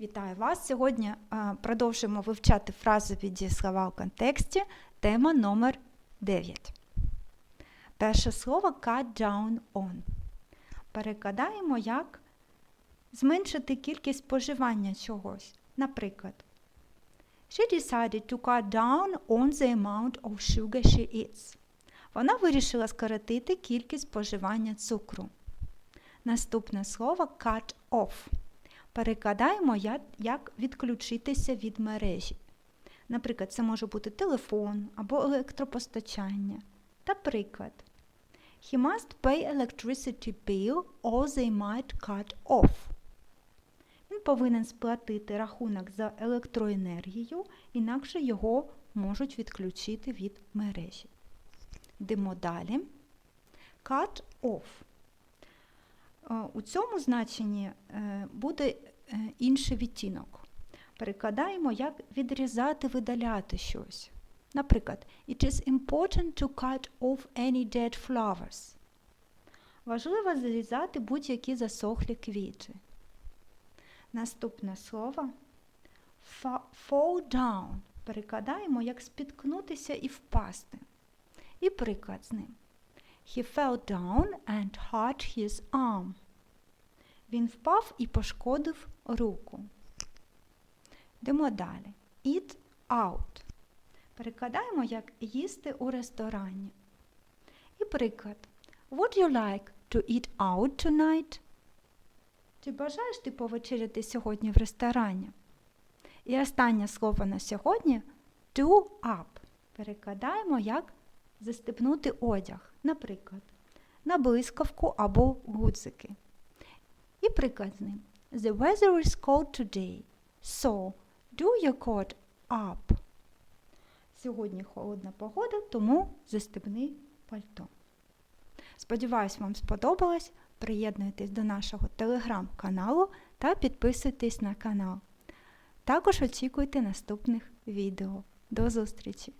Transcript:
Вітаю вас! Сьогодні е, продовжуємо вивчати фразові дієслова у контексті. Тема номер 9. Перше слово cut down on. Перекладаємо як зменшити кількість споживання чогось. Наприклад, She decided to cut down on the amount of sugar she eats. Вона вирішила скоротити кількість споживання цукру. Наступне слово cut off. Перекладаємо як, відключитися від мережі. Наприклад, це може бути телефон або електропостачання. Та приклад. He must pay electricity bill or they might cut off. Він повинен сплатити рахунок за електроенергію, інакше його можуть відключити від мережі. Йдемо далі. Cut off. Е, У цьому значенні е, буде е, інший відтінок. Перекладаємо, як відрізати, видаляти щось. Наприклад, it is important to cut off any dead flowers. Важливо зрізати будь-які засохлі квіти. Наступне слово fa- fall down. Перекладаємо, як спіткнутися і впасти. І приклад з ним. He fell down and hurt his arm. Він впав і пошкодив руку. Йдемо далі. Eat out. Перекладаємо як їсти у ресторані. І приклад. Would you like to eat out tonight? Чи бажаєш ти повечеряти сьогодні в ресторані? І останнє слово на сьогодні do up. Перекладаємо як застебнути одяг, наприклад, на блискавку або гудзики. І приклад з ним. The weather is cold today, so do your coat up. Сьогодні холодна погода, тому застебни пальто. Сподіваюсь, вам сподобалось. Приєднуйтесь до нашого телеграм-каналу та підписуйтесь на канал. Також очікуйте наступних відео. До зустрічі!